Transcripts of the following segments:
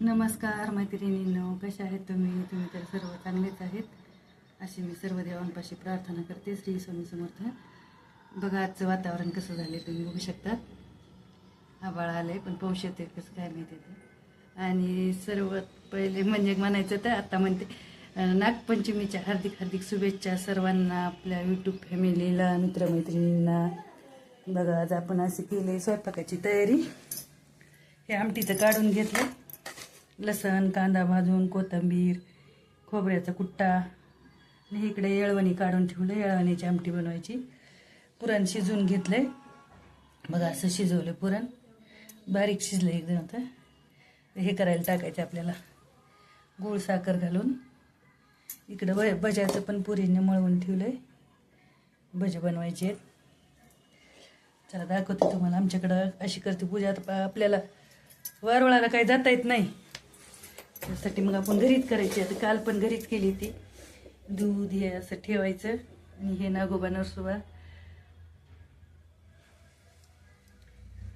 नमस्कार मैत्रिणींनो. कशा आहेत तुम्ही? तुम्ही तर सर्व चांगलेच आहेत. अशी मी सर्व देवांपाशी प्रार्थना करते. श्री स्वामी समर्थ. बघा आजचं वातावरण कसं झालं तुम्ही बघू शकतात. आबाळ आलंय पण पाऊस येते कसं काय माहिती ते. आणि सर्वात पहिले म्हणजे म्हणायचं तर आता म्हणते नागपंचमीच्या हार्दिक हार्दिक शुभेच्छा सर्वांना आपल्या यूट्यूब फॅमिलीला मित्रमैत्रिणींना. बघा आज आपण असे केले स्वयंपाकाची तयारी. हे आमटीचं काढून घेतलं लसण कांदा भाजून कोथिंबीर खोबऱ्याचा कुट्टा. आणि इकडे येळवणी काढून ठेवलं येळवणीची आमटी बनवायची. पुरण शिजवून घेतलंय. बघा असं शिजवलं पुरण. बारीक शिजलं एकदम आता. हे करायला टाकायचं आपल्याला. गूळ साखर घालून. इकडं भ भज्याचं पण पुरीने मळवून ठेवलंय. भजे बनवायचे आहेत. चला दाखवते तुम्हाला. आमच्याकडं अशी करते पूजा. आपल्याला वारवळाला काही जाता येत नाही. त्यासाठी मग आपण घरीच करायची. आता काल पण घरीच केली ती दूध हे असं ठेवायचं. आणि हे नागोबा नरसोबा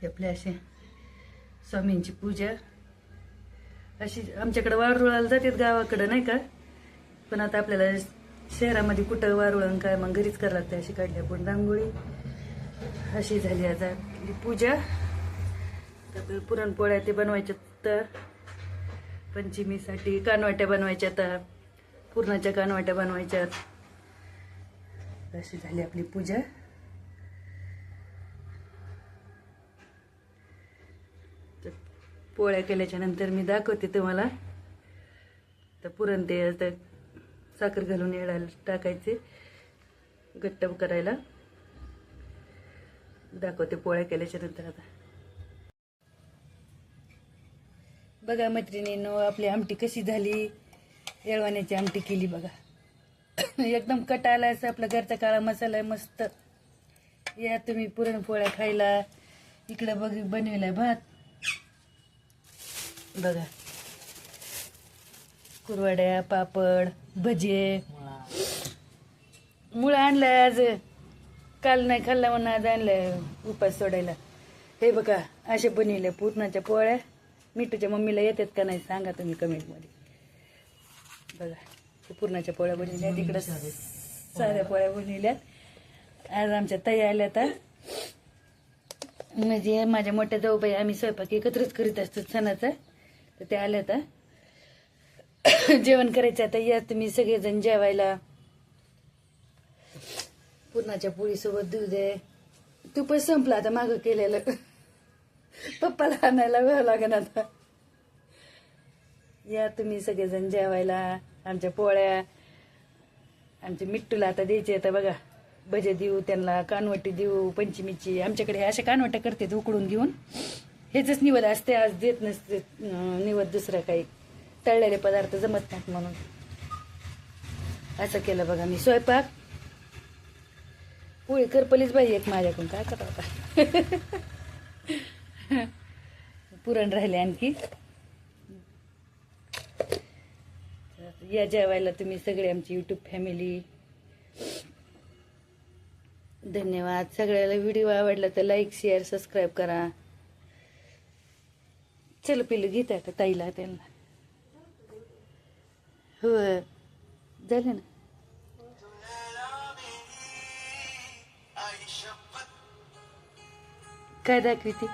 हे आपले असे स्वामींची पूजा. अशी आमच्याकडं वारुळाला जातात गावाकडं नाही का? पण आता आपल्याला शहरामध्ये कुठं वारुळण काय मग घरीच करायला लागते अशी काढली आपण रांगोळी. अशी झाली आता आपली पूजा. तर पुरणपोळ्या ते बनवायच्या तर पंचमीसाठी कानवाट्या बनवायच्या तर पुरणाच्या कानवाट्या बनवायच्यात. अशी झाली आपली पूजा. तर पोळ्या केल्याच्यानंतर मी दाखवते तुम्हाला. तर पुरण ते तर साखर घालून येळायला टाकायचे. घट्ट करायला. दाखवते पोळ्या केल्याच्यानंतर आता. बघा मैत्रिणींनो आपली आमटी कशी झाली? येळवाण्याची आमटी केली बघा. एकदम कटाला असं आपला घरचा काळा मसाला आहे मस्त. या तुम्ही पुरणपोळ्या खायला. इकडं बघ बनविलाय भात. बघा. कुरवड्या पापड भजे. मुळं आणलाय आज. काल नाही खाल्ला म्हणून आज आणलाय उपास सोडायला. हे बघा असे बनविले पुरणाच्या पोळ्या. मिठूच्या मम्मीला येतात का नाही सांगा तुम्ही कमेंटमध्ये बघा ते पुरणाच्या पोळ्या बनवल्या तिकडं साऱ्या पोळ्या बनवल्यात आज आमच्या ताई आल्या तर म्हणजे माझ्या मोठ्या जाऊबाई आम्ही स्वयंपाक एकत्रच करीत असतो सणाचा. तर त्या आल्या तर जेवण करायचं आता. या तुम्ही सगळेजण जेवायला. पुरणाच्या पोळीसोबत दूध आहे. पण संपलं आता मागं केलेलं. पप्पाला आणायला वेळ लागेल आता. या तुम्ही सगळेजण जेवायला आमच्या पोळ्या आमच्या मिट्टूला आता द्यायचे आता बघा. भजे देऊ त्यांना कानवटी देऊ पंचमीची. आमच्याकडे अशा कानवट्या करतात उकडून घेऊन. हेच निवद असते आज देत नसते निवद दुसरं काही. तळलेले पदार्थ जमत नाहीत म्हणून. असं केलं बघा मी. स्वयंपाक? पोळी करपलीच बाई एक माझ्याकडून. काय करावं पुरण राहिले आणखी. तर या जेवायला तुम्ही सगळे आमची युट्यूब फॅमिली धन्यवाद. सगळ्याला व्हिडिओ आवडला तर लाईक शेअर सबस्क्राईब करा. चल पिलं घेत का ताईला त्यांना. हो. झालं ना? काय दाखवी ती?